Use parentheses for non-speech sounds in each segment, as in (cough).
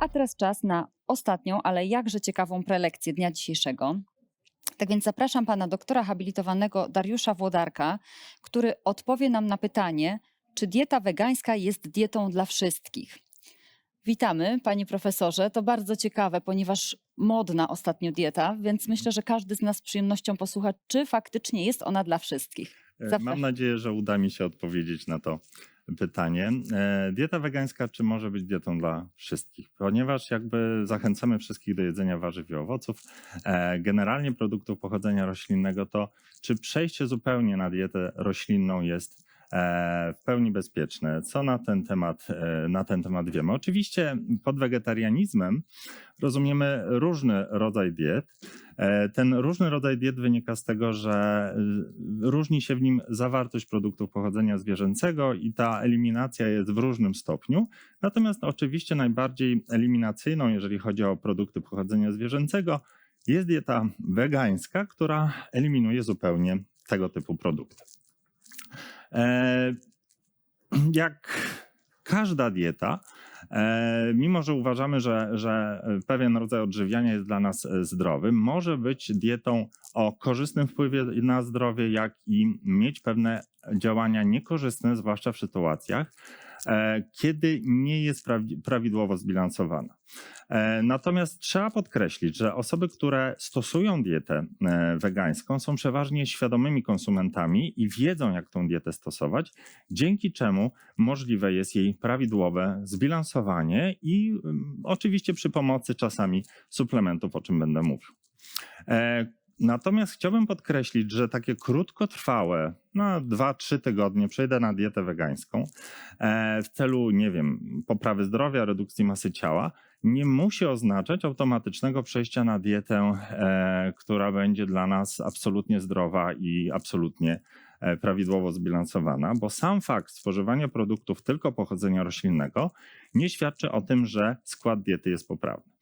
A teraz czas na ostatnią, ale jakże ciekawą prelekcję dnia dzisiejszego. Tak więc zapraszam pana doktora habilitowanego Dariusza Włodarka, który odpowie nam na pytanie, czy dieta wegańska jest dietą dla wszystkich. Witamy, panie profesorze. To bardzo ciekawe, ponieważ modna ostatnio dieta, więc myślę, że każdy z nas z przyjemnością posłucha, czy faktycznie jest ona dla wszystkich. E, Zapraszam. Mam nadzieję, że uda mi się odpowiedzieć na to pytanie. E, Dieta wegańska czy może być dietą dla wszystkich? Ponieważ jakby zachęcamy wszystkich do jedzenia warzyw i owoców, e, generalnie produktów pochodzenia roślinnego, to czy przejście zupełnie na dietę roślinną jest w pełni bezpieczne? Co na ten temat, e, na ten temat wiemy? Oczywiście pod wegetarianizmem rozumiemy różny rodzaj diet. E, Ten różny rodzaj diet wynika z tego, że różni się w nim zawartość produktów pochodzenia zwierzęcego i ta eliminacja jest w różnym stopniu. Natomiast oczywiście najbardziej eliminacyjną, jeżeli chodzi o produkty pochodzenia zwierzęcego, jest dieta wegańska, która eliminuje zupełnie tego typu produkty. E, Jak każda dieta, E, mimo, że uważamy, że, że pewien rodzaj odżywiania jest dla nas e, zdrowy, może być dietą o korzystnym wpływie na zdrowie, jak i mieć pewne działania niekorzystne, zwłaszcza w sytuacjach, kiedy nie jest prawi- prawidłowo zbilansowana. E, Natomiast trzeba podkreślić, że osoby, które stosują dietę e, wegańską, są przeważnie świadomymi konsumentami i wiedzą, jak tą dietę stosować, dzięki czemu możliwe jest jej prawidłowe zbilansowanie i ym, oczywiście przy pomocy czasami suplementów, o czym będę mówił. Natomiast chciałbym podkreślić, że takie krótkotrwałe, no 2-3 tygodnie przejdę na dietę wegańską e, w celu, nie wiem, poprawy zdrowia, redukcji masy ciała, nie musi oznaczać automatycznego przejścia na dietę, e, która będzie dla nas absolutnie zdrowa i absolutnie e, prawidłowo zbilansowana, bo sam fakt spożywania produktów tylko pochodzenia roślinnego nie świadczy o tym, że skład diety jest poprawny.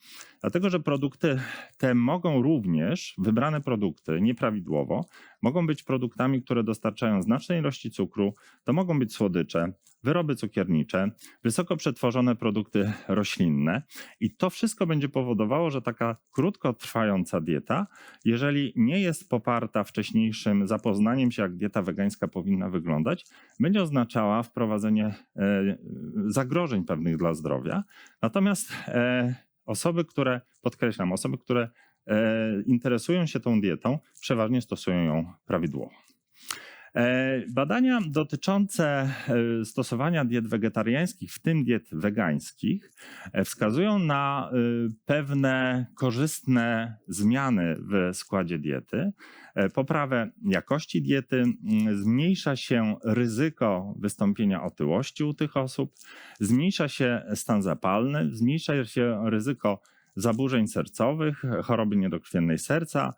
Dlatego, że produkty te mogą również, wybrane produkty nieprawidłowo, mogą być produktami, które dostarczają znacznej ilości cukru, to mogą być słodycze, wyroby cukiernicze, wysoko przetworzone produkty roślinne i to wszystko będzie powodowało, że taka krótkotrwająca dieta, jeżeli nie jest poparta wcześniejszym zapoznaniem się, jak dieta wegańska powinna wyglądać, będzie oznaczała wprowadzenie e, zagrożeń pewnych dla zdrowia. Natomiast e, osoby, które, podkreślam, osoby, które e, interesują się tą dietą, przeważnie stosują ją prawidłowo. E, Badania dotyczące e, stosowania diet wegetariańskich, w tym diet wegańskich, e, wskazują na pewne korzystne zmiany w składzie diety, poprawę jakości diety, m, zmniejsza się ryzyko wystąpienia otyłości u tych osób, zmniejsza się stan zapalny, zmniejsza się ryzyko zaburzeń sercowych, choroby niedokrwiennej serca,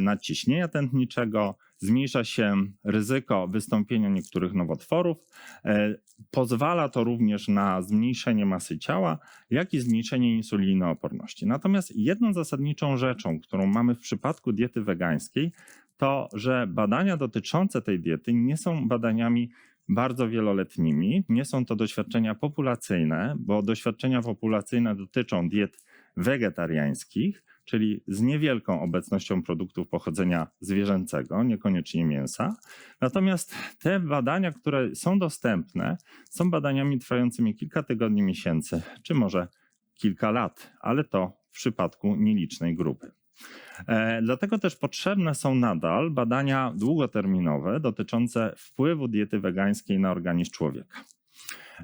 nadciśnienia tętniczego, zmniejsza się ryzyko wystąpienia niektórych nowotworów. E, Pozwala to również na zmniejszenie masy ciała, jak i zmniejszenie insulinooporności. Natomiast jedną zasadniczą rzeczą, którą mamy w przypadku diety wegańskiej, to że badania dotyczące tej diety nie są badaniami bardzo wieloletnimi. Nie są to doświadczenia populacyjne, bo doświadczenia populacyjne dotyczą diet wegetariańskich, czyli z niewielką obecnością produktów pochodzenia zwierzęcego, niekoniecznie mięsa. Natomiast te badania, które są dostępne, są badaniami trwającymi kilka tygodni, miesięcy, czy może kilka lat, ale to w przypadku nielicznej grupy. E, Dlatego też potrzebne są nadal badania długoterminowe dotyczące wpływu diety wegańskiej na organizm człowieka.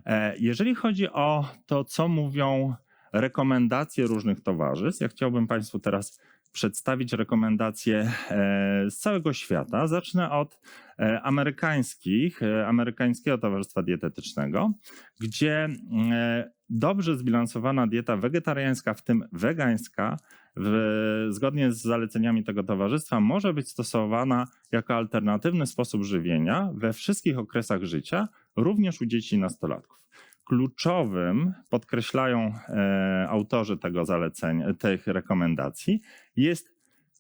E, Jeżeli chodzi o to, co mówią rekomendacje różnych towarzystw, ja chciałbym Państwu teraz przedstawić rekomendacje e, z całego świata. Zacznę od e, amerykańskich, e, amerykańskiego Towarzystwa Dietetycznego, gdzie dobrze zbilansowana dieta wegetariańska, w tym wegańska, w, zgodnie z zaleceniami tego towarzystwa, może być stosowana jako alternatywny sposób żywienia we wszystkich okresach życia, również u dzieci i nastolatków. Kluczowym, podkreślają e, autorzy tego zalecenia, tych rekomendacji, jest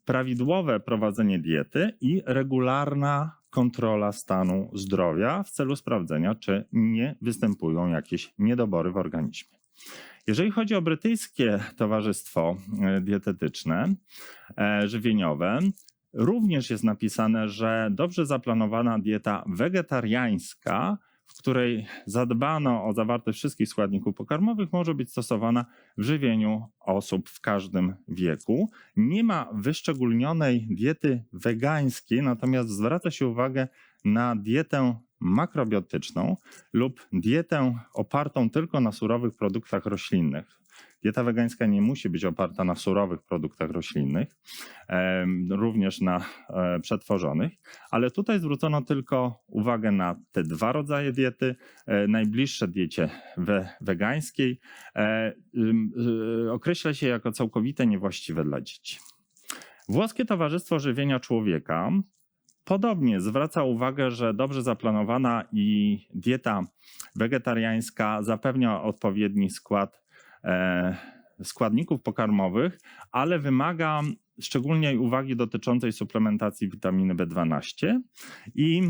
prawidłowe prowadzenie diety i regularna kontrola stanu zdrowia w celu sprawdzenia, czy nie występują jakieś niedobory w organizmie. Jeżeli chodzi o brytyjskie towarzystwo e, dietetyczne, e, żywieniowe, również jest napisane, że dobrze zaplanowana dieta wegetariańska, w której zadbano o zawartość wszystkich składników pokarmowych, może być stosowana w żywieniu osób w każdym wieku. Nie ma wyszczególnionej diety wegańskiej, natomiast zwraca się uwagę na dietę makrobiotyczną lub dietę opartą tylko na surowych produktach roślinnych. Dieta wegańska nie musi być oparta na surowych produktach roślinnych, również na e, przetworzonych, ale tutaj zwrócono tylko uwagę na te dwa rodzaje diety, e, najbliższe diecie we, wegańskiej. E, określa się jako całkowite niewłaściwe dla dzieci. Włoskie Towarzystwo Żywienia Człowieka podobnie zwraca uwagę, że dobrze zaplanowana i dieta wegetariańska zapewnia odpowiedni skład składników pokarmowych, ale wymaga szczególnie uwagi dotyczącej suplementacji witaminy B12 i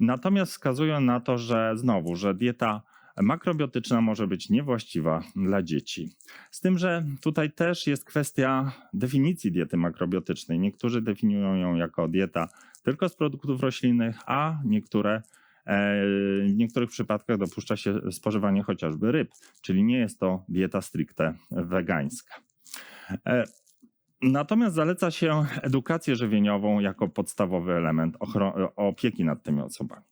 natomiast wskazują na to, że znowu, że dieta makrobiotyczna może być niewłaściwa dla dzieci. Z tym, że tutaj też jest kwestia definicji diety makrobiotycznej. Niektórzy definiują ją jako dieta tylko z produktów roślinnych, a niektóre e, w niektórych przypadkach dopuszcza się spożywanie chociażby ryb, czyli nie jest to dieta stricte wegańska. E, Natomiast zaleca się edukację żywieniową jako podstawowy element opieki nad tymi osobami.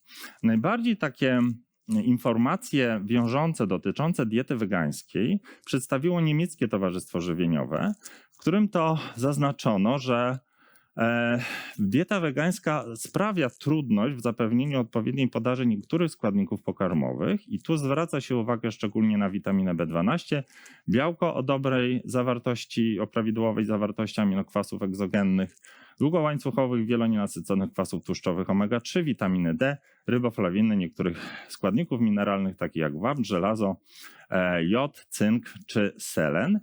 Najbardziej takie informacje wiążące dotyczące diety wegańskiej przedstawiło niemieckie Towarzystwo Żywieniowe, w którym to zaznaczono, że e, dieta wegańska sprawia trudność w zapewnieniu odpowiedniej podaży niektórych składników pokarmowych i tu zwraca się uwagę szczególnie na witaminę B12, białko o dobrej zawartości, o prawidłowej zawartości aminokwasów egzogennych, długołańcuchowych wielonienasyconych kwasów tłuszczowych omega-3, witaminy D, ryboflawiny, niektórych składników mineralnych takich jak wapń, żelazo, e, jod, cynk czy selen.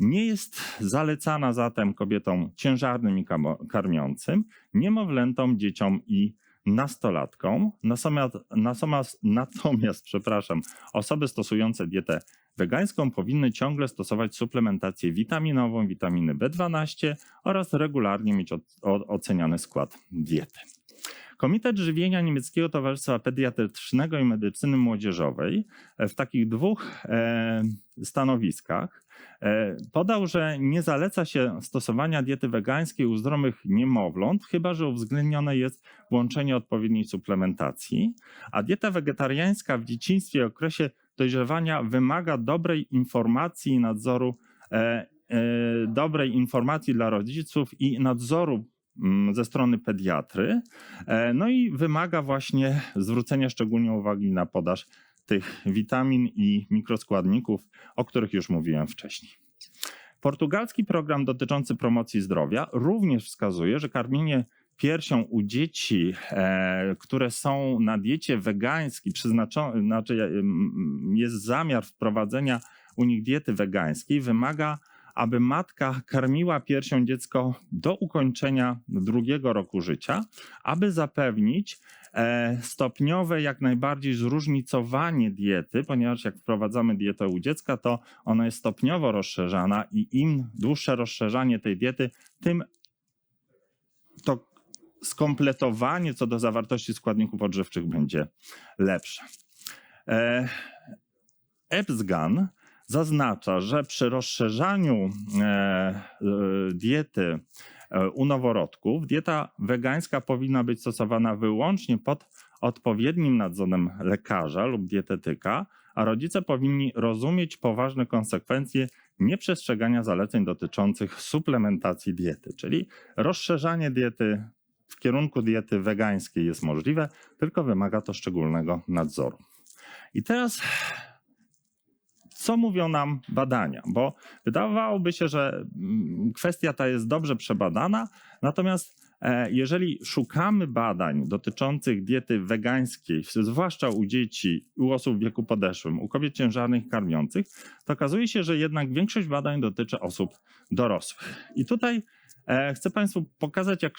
Nie jest zalecana zatem kobietom ciężarnym i karmiącym, niemowlętom, dzieciom i nastolatkom. Natomiast, natomiast, natomiast przepraszam, osoby stosujące dietę wegańską powinny ciągle stosować suplementację witaminową, witaminy B12 oraz regularnie mieć oceniany skład diety. Komitet Żywienia Niemieckiego Towarzystwa Pediatrycznego i Medycyny Młodzieżowej e, w takich dwóch e, stanowiskach e, podał, że nie zaleca się stosowania diety wegańskiej u zdrowych niemowląt, chyba że uwzględnione jest włączenie odpowiedniej suplementacji, a dieta wegetariańska w dzieciństwie i okresie dojrzewania wymaga dobrej informacji i nadzoru, e, e, dobrej informacji dla rodziców i nadzoru ze strony pediatry. E, No i wymaga właśnie zwrócenia szczególnie uwagi na podaż tych witamin i mikroskładników, o których już mówiłem wcześniej. Portugalski program dotyczący promocji zdrowia również wskazuje, że karmienie piersią u dzieci, e, które są na diecie wegańskiej, przeznaczone, znaczy e, jest zamiar wprowadzenia u nich diety wegańskiej, wymaga, aby matka karmiła piersią dziecko do ukończenia drugiego roku życia, aby zapewnić e, stopniowe, jak najbardziej zróżnicowanie diety, ponieważ jak wprowadzamy dietę u dziecka, to ona jest stopniowo rozszerzana i im dłuższe rozszerzanie tej diety, tym to skompletowanie co do zawartości składników odżywczych będzie lepsze. E, EBSGAN zaznacza, że przy rozszerzaniu e, e, diety e, u noworodków dieta wegańska powinna być stosowana wyłącznie pod odpowiednim nadzorem lekarza lub dietetyka, a rodzice powinni rozumieć poważne konsekwencje nieprzestrzegania zaleceń dotyczących suplementacji diety, czyli rozszerzanie diety w kierunku diety wegańskiej jest możliwe, tylko wymaga to szczególnego nadzoru. I teraz co mówią nam badania? Bo wydawałoby się, że mm, kwestia ta jest dobrze przebadana, natomiast e, jeżeli szukamy badań dotyczących diety wegańskiej, zwłaszcza u dzieci, u osób w wieku podeszłym, u kobiet ciężarnych karmiących, to okazuje się, że jednak większość badań dotyczy osób dorosłych. I tutaj e, chcę Państwu pokazać, jak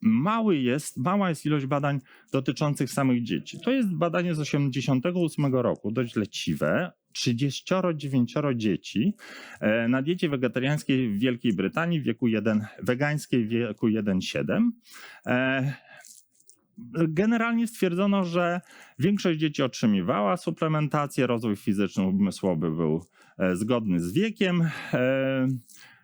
mały jest, mała jest ilość badań dotyczących samych dzieci. To jest badanie z 1988 roku, dość leciwe. 39 dzieci e, na diecie wegetariańskiej w Wielkiej Brytanii w wieku 1, wegańskiej w wieku 1,7. E, Generalnie stwierdzono, że większość dzieci otrzymywała suplementację, rozwój fizyczno-umysłowy był e, zgodny z wiekiem.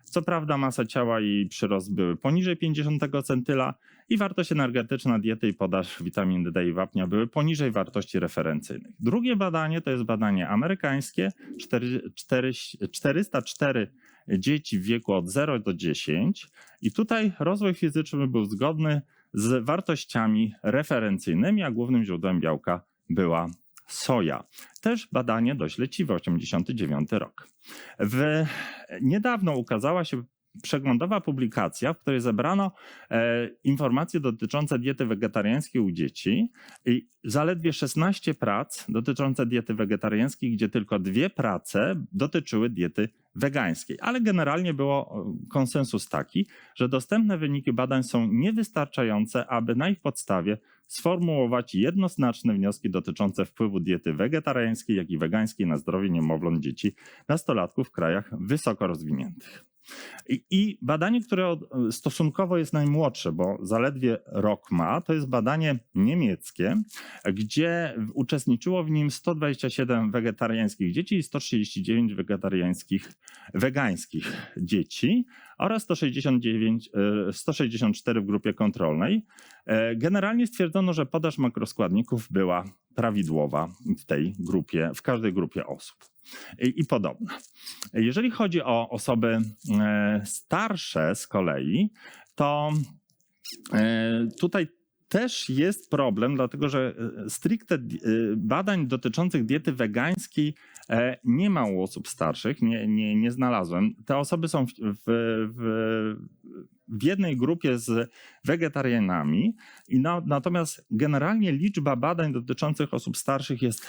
Co prawda masa ciała i przyrost były poniżej 50 centyla i wartość energetyczna diety i podaż witamin D i wapnia były poniżej wartości referencyjnych. Drugie badanie to jest badanie amerykańskie, cztery- cztery- 404 dzieci w wieku od 0 do 10 i tutaj rozwój fizyczny był zgodny z wartościami referencyjnymi, a głównym źródłem białka była soja. Też badanie dość leciwe, 89 rok. W, niedawno ukazała się przeglądowa publikacja, w której zebrano e, informacje dotyczące diety wegetariańskiej u dzieci i zaledwie 16 prac dotyczące diety wegetariańskiej, gdzie tylko dwie prace dotyczyły diety wegańskiej. Ale generalnie było e, konsensus taki, że dostępne wyniki badań są niewystarczające, aby na ich podstawie sformułować jednoznaczne wnioski dotyczące wpływu diety wegetariańskiej, jak i wegańskiej na zdrowie niemowląt dzieci nastolatków w krajach wysoko rozwiniętych. I, badanie, które stosunkowo jest najmłodsze, bo zaledwie rok ma, to jest badanie niemieckie, gdzie uczestniczyło w nim 127 wegetariańskich dzieci i 139 wegetariańskich, wegańskich dzieci oraz 169, e, 164 w grupie kontrolnej. E, Generalnie stwierdzono, że podaż makroskładników była prawidłowa w tej grupie, w każdej grupie osób i, i podobna. Jeżeli chodzi o osoby e, starsze z kolei, to e, tutaj też jest problem, dlatego że e, stricte e, badań dotyczących diety wegańskiej e, nie ma u osób starszych, nie, nie, nie znalazłem. Te osoby są w, w, w, jednej grupie z wegetarianami, i na, natomiast generalnie liczba badań dotyczących osób starszych jest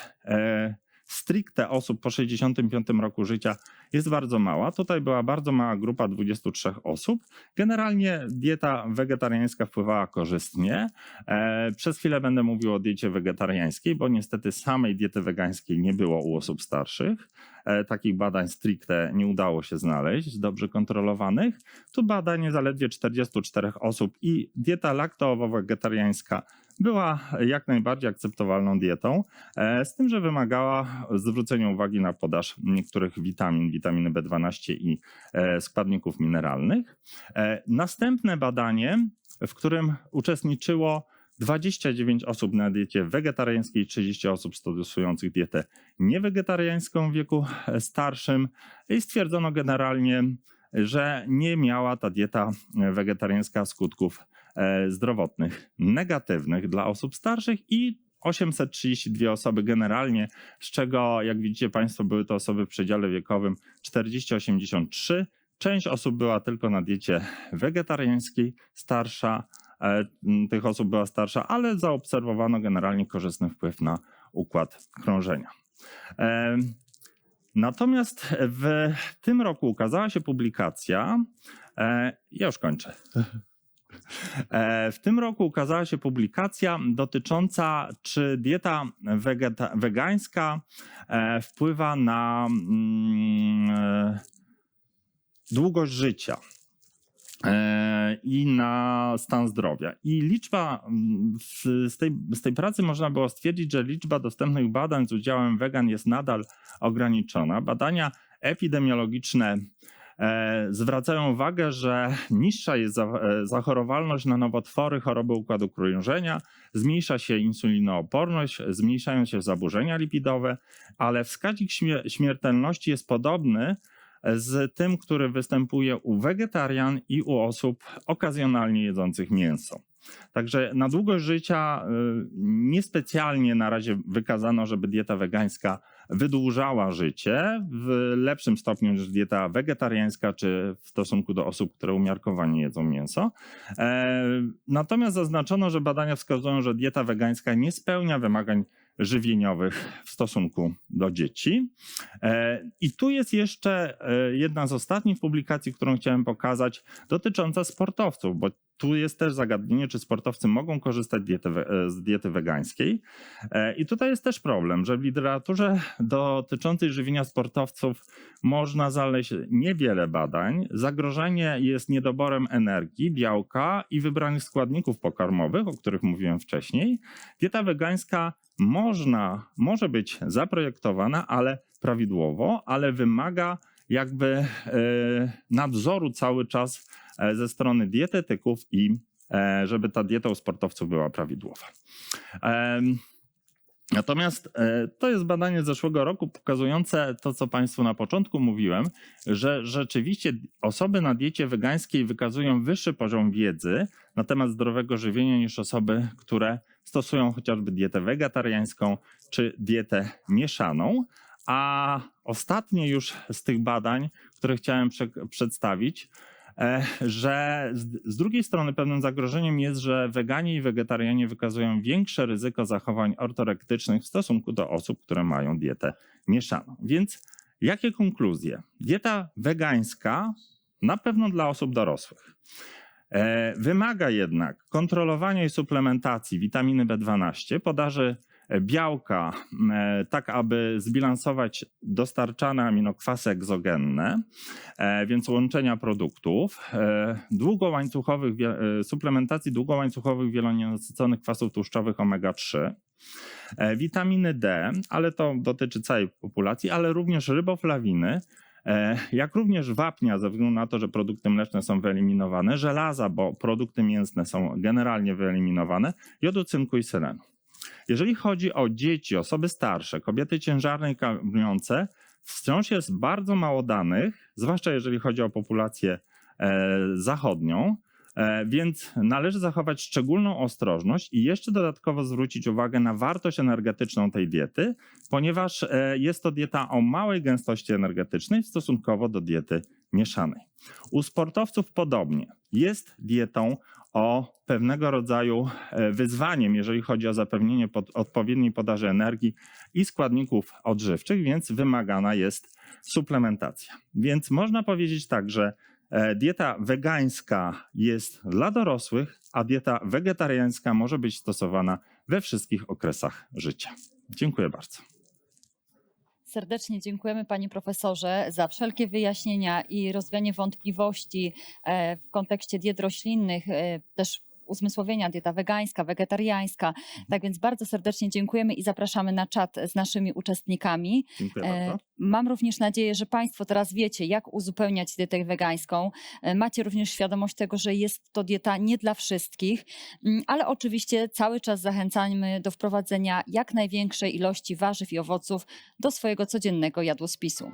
stricte osób po 65 roku życia jest bardzo mała. Tutaj była bardzo mała grupa 23 osób. Generalnie dieta wegetariańska wpływała korzystnie. E, Przez chwilę będę mówił o diecie wegetariańskiej, bo niestety samej diety wegańskiej nie było u osób starszych. E, Takich badań stricte nie udało się znaleźć, dobrze kontrolowanych. Tu badanie zaledwie 44 osób i dieta lakto-wegetariańska była jak najbardziej akceptowalną dietą, e, z tym, że wymagała zwrócenia uwagi na podaż niektórych witamin, witaminy B12 i e, składników mineralnych. E, Następne badanie, w którym uczestniczyło 29 osób na diecie wegetariańskiej i 30 osób stosujących dietę niewegetariańską w wieku starszym i stwierdzono generalnie, że nie miała ta dieta wegetariańska skutków zdrowotnych negatywnych dla osób starszych i 832 osoby generalnie, z czego jak widzicie Państwo były to osoby w przedziale wiekowym 40-83. Część osób była tylko na diecie wegetariańskiej, starsza, e, tych osób była starsza, ale zaobserwowano generalnie korzystny wpływ na układ krążenia. E, Natomiast w tym roku ukazała się publikacja, e, ja już kończę. (laughs) E, W tym roku ukazała się publikacja dotycząca, czy dieta wegeta, wegańska e, wpływa na mm, e, długość życia i na stan zdrowia. I liczba mm, z, tej, z tej pracy można było stwierdzić, że liczba dostępnych badań z udziałem wegan jest nadal ograniczona. Badania epidemiologiczne zwracają uwagę, że niższa jest e, zachorowalność na nowotwory, choroby układu krążenia, zmniejsza się insulinooporność, zmniejszają się zaburzenia lipidowe, ale wskaźnik śmier- śmiertelności jest podobny z tym, który występuje u wegetarian i u osób okazjonalnie jedzących mięso. Także na długość życia niespecjalnie na razie wykazano, żeby dieta wegańska wydłużała życie w lepszym stopniu niż dieta wegetariańska, czy w stosunku do osób, które umiarkowanie jedzą mięso. E, Natomiast zaznaczono, że badania wskazują, że dieta wegańska nie spełnia wymagań żywieniowych w stosunku do dzieci. E, I tu jest jeszcze e, jedna z ostatnich publikacji, którą chciałem pokazać, dotycząca sportowców, bo tu jest też zagadnienie, czy sportowcy mogą korzystać diety, e, z diety wegańskiej. I tutaj jest też problem, że w literaturze dotyczącej żywienia sportowców można znaleźć niewiele badań. Zagrożenie jest niedoborem energii, białka i wybranych składników pokarmowych, o których mówiłem wcześniej. Dieta wegańska można, może być zaprojektowana, ale prawidłowo, ale wymaga jakby e, nadzoru cały czas e, ze strony dietetyków i e, żeby ta dieta u sportowców była prawidłowa. Natomiast to jest badanie z zeszłego roku pokazujące to, co Państwu na początku mówiłem, że rzeczywiście osoby na diecie wegańskiej wykazują wyższy poziom wiedzy na temat zdrowego żywienia niż osoby, które stosują chociażby dietę wegetariańską czy dietę mieszaną. A ostatnie już z tych badań, które chciałem prze- przedstawić, e, że z drugiej strony pewnym zagrożeniem jest, że weganie i wegetarianie wykazują większe ryzyko zachowań ortorektycznych w stosunku do osób, które mają dietę mieszaną. Więc jakie konkluzje? Dieta wegańska na pewno dla osób dorosłych. E, Wymaga jednak kontrolowania i suplementacji witaminy B12, podaży e, białka, e, tak aby zbilansować dostarczane aminokwasy egzogenne, więc łączenia produktów, długołańcuchowych, suplementacji długołańcuchowych wielonienasyconych kwasów tłuszczowych omega-3, e, witaminy D, ale to dotyczy całej populacji, ale również ryboflawiny, jak również wapnia, ze względu na to, że produkty mleczne są wyeliminowane, żelaza, bo produkty mięsne są generalnie wyeliminowane, jodu, cynku i selenu. Jeżeli chodzi o dzieci, osoby starsze, kobiety ciężarne i karmiące, wciąż jest bardzo mało danych, zwłaszcza jeżeli chodzi o populację e, zachodnią, e, więc należy zachować szczególną ostrożność i jeszcze dodatkowo zwrócić uwagę na wartość energetyczną tej diety, ponieważ e, jest to dieta o małej gęstości energetycznej stosunkowo do diety mieszanej. U sportowców podobnie. Jest dietą o pewnego rodzaju e, wyzwaniem, jeżeli chodzi o zapewnienie pod, odpowiedniej podaży energii i składników odżywczych, więc wymagana jest suplementacja. Więc można powiedzieć tak, że e, dieta wegańska jest dla dorosłych, a dieta wegetariańska może być stosowana we wszystkich okresach życia. Dziękuję bardzo. Serdecznie dziękujemy panie profesorze za wszelkie wyjaśnienia i rozwianie wątpliwości e, w kontekście diet roślinnych, e, też uzmysłowienia dieta wegańska, wegetariańska. Tak więc bardzo serdecznie dziękujemy i zapraszamy na czat z naszymi uczestnikami. Dziękuję E, bardzo. Mam również nadzieję, że Państwo teraz wiecie, jak uzupełniać dietę wegańską. E, Macie również świadomość tego, że jest to dieta nie dla wszystkich, Mm, ale oczywiście cały czas zachęcamy do wprowadzenia jak największej ilości warzyw i owoców do swojego codziennego jadłospisu.